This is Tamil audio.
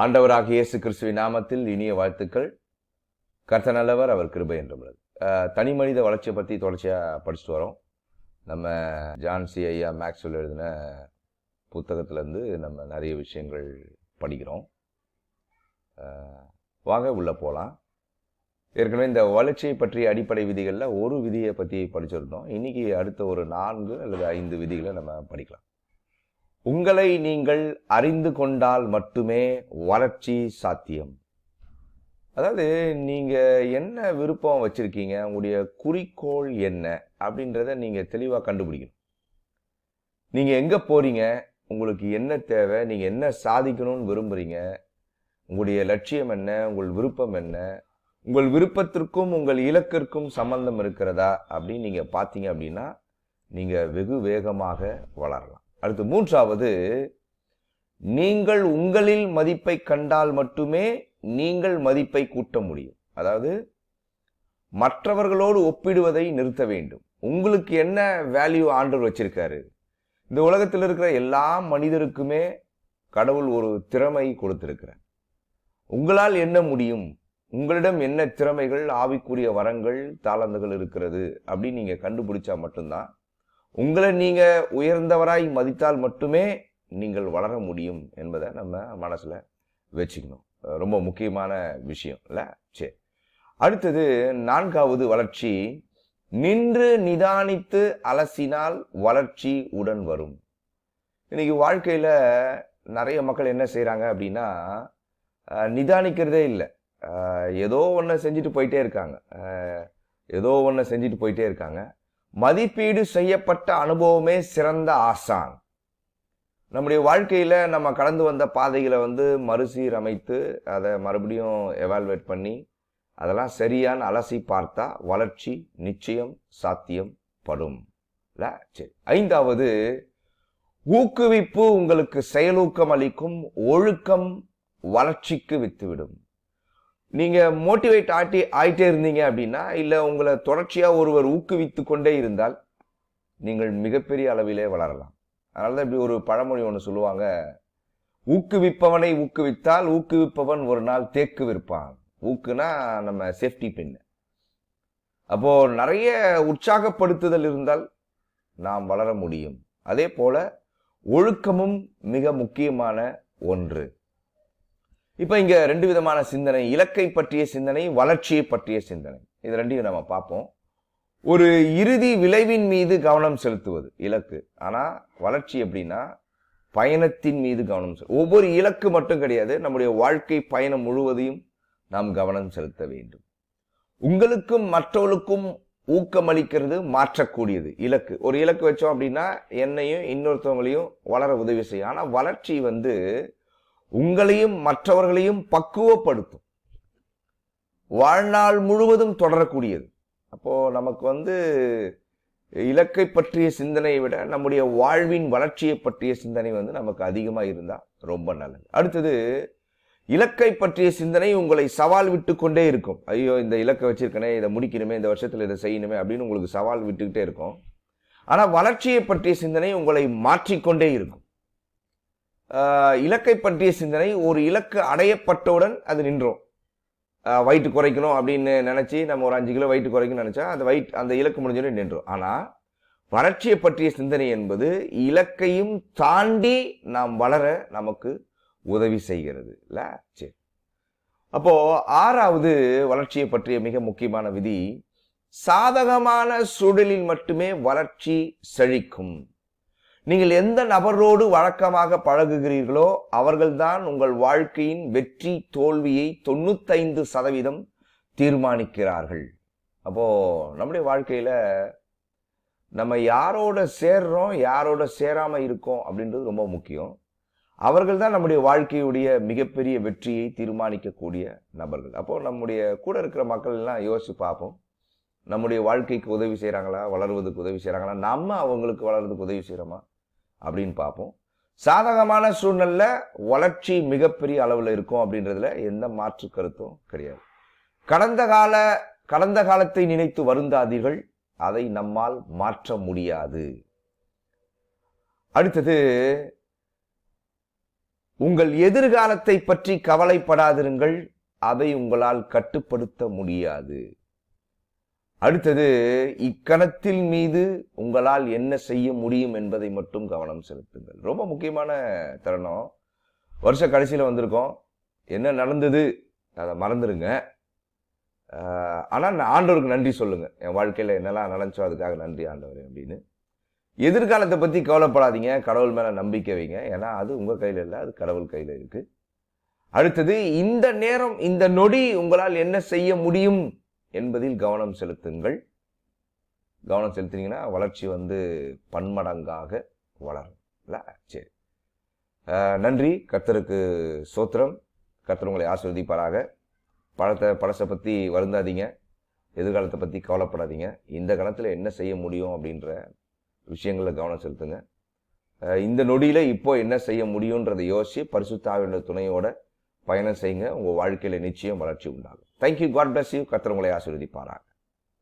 ஆண்டவராக இயேசு கிறிஸ்துவின் நாமத்தில் இனிய வாழ்த்துக்கள். கர்த்த நல்லவர் அவர் கிருபை என்றுள்ளது தனி மனித வளர்ச்சியை பற்றி தொடர்ச்சியாக படிச்சுட்டு வரோம். நம்ம ஜான்சி ஐயா மேக்ஸ்வெல் எழுதின புத்தகத்திலேருந்து நம்ம நிறைய விஷயங்கள் படிக்கிறோம். வாங்க உள்ளே போகலாம் ஏற்கனவே இந்த வளர்ச்சியை பற்றிய அடிப்படை விதிகளில் ஒரு விதியை பற்றி படிச்சிருந்தோம். இன்னைக்கு அடுத்த ஒரு நான்கு அல்லது ஐந்து விதிகளை நம்ம படிக்கலாம். உங்களை நீங்கள் அறிந்து கொண்டால் மட்டுமே வளர்ச்சி சாத்தியம். அதாவது நீங்கள் என்ன விருப்பம் வச்சுருக்கீங்க? உங்களுடைய குறிக்கோள் என்ன? அப்படின்றத நீங்கள் தெளிவாக கண்டுபிடிக்கணும். நீங்கள் எங்கே போகிறீங்க உங்களுக்கு என்ன தேவை? நீங்கள் என்ன சாதிக்கணும்னு விரும்புகிறீங்க உங்களுடைய லட்சியம் என்ன? உங்கள் விருப்பம் என்ன? உங்கள் விருப்பத்திற்கும் உங்கள் இலக்கிற்கும் சம்பந்தம் இருக்கிறதா? அப்படின்னு நீங்கள் பார்த்தீங்க அப்படின்னா நீங்கள் வெகு வேகமாக வளரலாம். அடுத்து மூன்றாவது நீங்கள் உங்களில் மதிப்பை கண்டால் மட்டுமே நீங்கள் மதிப்பை கூட்ட முடியும். அதாவது மற்றவர்களோடு ஒப்பிடுவதை நிறுத்த வேண்டும். உங்களுக்கு என்ன வேல்யூ ஆண்டவர் வச்சிருக்காரு? இந்த உலகத்தில் இருக்கிற எல்லா மனிதருக்குமே கடவுள் ஒரு திறமை கொடுத்திருக்கிறார். உங்களால் என்ன முடியும்? உங்களிடம் என்ன திறமைகள் ஆவிக்குரிய வரங்கள் தாளந்துகள் இருக்கிறது அப்படின்னு நீங்கள் கண்டுபிடிச்சா மட்டும்தான் உங்களை நீங்கள் உயர்ந்தவராய் மதித்தால் மட்டுமே நீங்கள் வளர முடியும் என்பதை நம்ம மனசில் வச்சுக்கணும். ரொம்ப முக்கியமான விஷயம் இல்லை? சரி அடுத்தது நான்காவது வளர்ச்சி நின்று நிதானித்து அலசினால் வளர்ச்சி உடன் வரும். இன்னைக்கு வாழ்க்கையில் நிறைய மக்கள் என்ன செய்கிறாங்க அப்படின்னா நிதானிக்கிறதே இல்லை. ஏதோ ஒன்று செஞ்சுட்டு போயிட்டே இருக்காங்க. ஏதோ ஒன்று செஞ்சுட்டு போயிட்டே இருக்காங்க. மதிப்பீடு செய்யப்பட்ட அனுபவமே சிறந்த ஆசான். நம்முடைய வாழ்க்கையில் நம்ம கடந்து வந்த பாதைகளை வந்து மறுசீரமைத்து அதை மறுபடியும் எவால்வேட் பண்ணி அதெல்லாம் சரியான அலசி பார்த்தா வளர்ச்சி நிச்சயம் சாத்தியம் படும் சரி. ஐந்தாவது ஊக்குவிப்பு உங்களுக்கு செயலூக்கம் அளிக்கும் ஒழுக்கம் வளர்ச்சிக்கு வித்துவிடும். நீங்கள் மோட்டிவேட் ஆட்டி ஆகிட்டே இருந்தீங்க அப்படின்னா இல்லை உங்களை தொடர்ச்சியாக ஒருவர் ஊக்குவித்து கொண்டே இருந்தால் நீங்கள் மிகப்பெரிய அளவிலே வளரலாம். அதனால தான் இப்படி ஒரு பழமொழி ஒன்று சொல்லுவாங்க. ஊக்குவிப்பவனை ஊக்குவித்தால் ஊக்குவிப்பவன் ஒரு நாள் தேக்கு விற்பான். ஊக்குனா நம்ம சேஃப்டி பெண்ணு அப்போது நிறைய உற்சாகப்படுத்துதல் இருந்தால் நாம் வளர முடியும். அதே போல் ஒழுக்கமும் மிக முக்கியமான ஒன்று. இப்போ இங்கே ரெண்டு விதமான சிந்தனை இலக்கை பற்றிய சிந்தனை வளர்ச்சியை பற்றிய சிந்தனை. இது ரெண்டையும் நம்ம பார்ப்போம். ஒரு இறுதி விளைவின் மீது கவனம் செலுத்துவது இலக்கு. ஆனால் வளர்ச்சி எப்படின்னா பயணத்தின் மீது கவனம் செலு ஒவ்வொரு இலக்கு மட்டும் கிடையாது நம்முடைய வாழ்க்கை பயணம் முழுவதையும் நாம் கவனம் செலுத்த வேண்டும். உங்களுக்கும் மற்றவர்களுக்கும் ஊக்கமளிக்கிறது மாற்றக்கூடியது இலக்கு. ஒரு இலக்கு வச்சோம் அப்படின்னா என்னையும் இன்னொருத்தவங்களையும் வளர உதவி செய்யும். ஆனால் வளர்ச்சி வந்து உங்களையும் மற்றவர்களையும் பக்குவப்படுத்தும். வாழ்நாள் முழுவதும் தொடரக்கூடியது. அப்போ நமக்கு வந்து இலக்கை பற்றிய சிந்தனையை விட நம்முடைய வாழ்வின் வளர்ச்சியை பற்றிய சிந்தனை வந்து நமக்கு அதிகமாக இருந்தால் ரொம்ப நல்லது. அடுத்தது இலக்கை பற்றிய சிந்தனை உங்களை சவால் விட்டு கொண்டே இருக்கும். ஐயோ இந்த இலக்கை வச்சிருக்கனே இதை முடிக்கணுமே இந்த வருஷத்தில் இதை செய்யணுமே அப்படின்னு உங்களுக்கு சவால் விட்டுக்கிட்டே இருக்கும். ஆனால் வளர்ச்சியை பற்றிய சிந்தனை உங்களை மாற்றிக்கொண்டே இருக்கும். இலக்கை பற்றிய சிந்தனை ஒரு இலக்கு அடையப்பட்டவுடன் அது நின்றோம். வயிற்று குறைக்கணும் அப்படின்னு நினச்சி நம்ம ஒரு அஞ்சு கிலோ வயிற்று குறைக்கணும்னு நினச்சா அந்த வயிட் அந்த இலக்கு முடிஞ்சோடனே நின்றோம். ஆனால் வளர்ச்சியை பற்றிய சிந்தனை என்பது இலக்கையும் தாண்டி நாம் வளர நமக்கு உதவி செய்கிறது. இல்லை? சரி. அப்போது ஆறாவது வளர்ச்சியை பற்றிய மிக முக்கியமான விதி சாதகமான சூழலில் மட்டுமே வளர்ச்சி செழிக்கும். நீங்கள் எந்த நபரோடு வழக்கமாக பழகுகிறீர்களோ அவர்கள்தான் உங்கள் வாழ்க்கையின் வெற்றி தோல்வியை தொண்ணூத்தைந்து சதவீதம் தீர்மானிக்கிறார்கள். அப்போது நம்முடைய வாழ்க்கையில் நம்ம யாரோட சேர்றோம் யாரோட சேராமல் இருக்கோம் அப்படின்றது ரொம்ப முக்கியம். அவர்கள் தான் நம்முடைய வாழ்க்கையுடைய மிகப்பெரிய வெற்றியை தீர்மானிக்கக்கூடிய நபர்கள். அப்போது நம்முடைய கூட இருக்கிற மக்கள் எல்லாம் பார்ப்போம். நம்முடைய வாழ்க்கைக்கு உதவி செய்கிறாங்களா வளருவதற்கு உதவி செய்கிறாங்களா நம்ம அவங்களுக்கு வளர்றதுக்கு உதவி செய்கிறோமா அப்படின்னு பார்ப்போம். சாதகமான சூழ்நிலை வளர்ச்சி மிகப்பெரிய அளவில் இருக்கும் அப்படின்றதுல எந்த மாற்று கருத்தும் கிடையாது. கடந்த கால கடந்த காலத்தை நினைத்து வருந்தாதீர்கள். அதை நம்மால் மாற்ற முடியாது. அடுத்தது உங்கள் எதிர்காலத்தை பற்றி கவலைப்படாதிருங்கள். அதை உங்களால் கட்டுப்படுத்த முடியாது. அடுத்தது இக்கணத்தில் மீது உங்களால் என்ன செய்ய முடியும் என்பதை மட்டும் கவனம் செலுத்துங்கள். ரொம்ப முக்கியமான தருணம். வருஷ கடைசியில் வந்திருக்கோம். என்ன நடந்தது? அதை மறந்துடுங்க ஆனால் நான் ஆண்டவருக்கு நன்றி சொல்லுங்க. என் வாழ்க்கையில் என்னெல்லாம் நடந்துச்சோ அதுக்காக நன்றி ஆண்டவர் அப்படின்னு. எதிர்காலத்தை பற்றி கவலைப்படாதீங்க. கடவுள் மேலே நம்பிக்கை வைங்க. ஏன்னா அது உங்கள் கையில் இல்லை அது கடவுள் கையில் இருக்குது அடுத்தது இந்த நேரம் இந்த நொடி உங்களால் என்ன செய்ய முடியும்? என்பதில் கவனம் செலுத்துங்கள். கவனம் செலுத்தினீங்கன்னா வளர்ச்சி வந்து பன்மடங்காக வளரும். இல்லை? சரி. நன்றி. கர்த்தருக்கு சோத்திரம். கர்த்தர் உங்களை ஆசிர்வதிப்பாராக. பழத்தை பழசை பற்றி வருந்தாதீங்க. எதிர்காலத்தை பற்றி கவலைப்படாதீங்க. இந்த கணத்தில் என்ன செய்ய முடியும் அப்படின்ற விஷயங்களில் கவனம் செலுத்துங்க. இந்த நொடியில் இப்போ என்ன செய்ய முடியுன்றதை யோசிச்சு பரிசுத்தாவியோட துணையோட பயணம் செய்யுங்க. உங்கள் வாழ்க்கையில் நிச்சயம் வளர்ச்சி உண்டாகும். தேங்க்யூ காட் பிளஸ் யூ கர்த்தர் ஆசீர்வதிப்பாராங்க